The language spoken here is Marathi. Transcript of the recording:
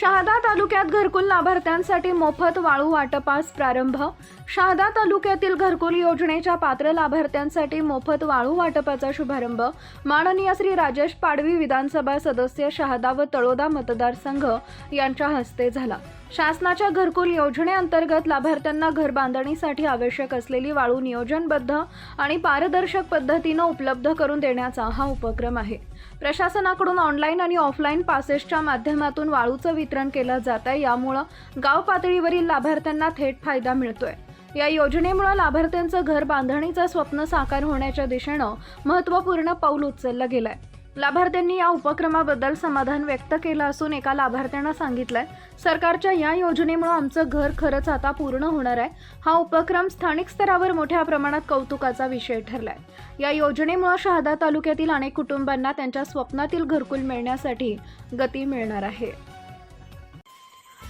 शहादा तालुक्यात घरकुल लाभार्थ्यांसाठी मोफत वाळू वाटपास प्रारंभ. शहादा तालुक्यातील घरकुल योजनेच्या पात्र लाभार्थ्यांसाठी मोफत वाळू वाटपाचा शुभारंभ. माननीय श्री राजेश पाडवी विधानसभा सदस्य शहादा व तळोदा मतदारसंघ यांच्या हस्ते झाला. शासनाच्या घरकुल योजनेअंतर्गत लाभार्थ्यांना घर बांधणीसाठी आवश्यक असलेली वाळू नियोजनबद्ध आणि पारदर्शक पद्धतीनं उपलब्ध करून देण्याचा हा उपक्रम आहे. प्रशासनाकडून ऑनलाईन आणि ऑफलाईन पासेसच्या माध्यमातून वाळूचं वितरण केलं जात आहे यामुळं गाव पातळीवरील लाभार्थ्यांना थेट फायदा मिळतोय. या योजनेमुळे लाभार्थ्यांचं घर बांधणीचं स्वप्न साकार होण्याच्या दिशेनं महत्त्वपूर्ण पाऊल उचललं गेलंय. लाभार्थ्यांनी या उपक्रमाबद्दल समाधान व्यक्त केलं असून एका लाभार्थ्यांना सांगितलंय सरकारच्या या योजनेमुळे आमचं घर खरंच आता पूर्ण होणार आहे. हा उपक्रम स्थानिक स्तरावर मोठ्या प्रमाणात कौतुकाचा विषय ठरलाय. या योजनेमुळे शहादा तालुक्यातील अनेक कुटुंबांना त्यांच्या स्वप्नातील घरकुल मिळण्यासाठी गती मिळणार आहे.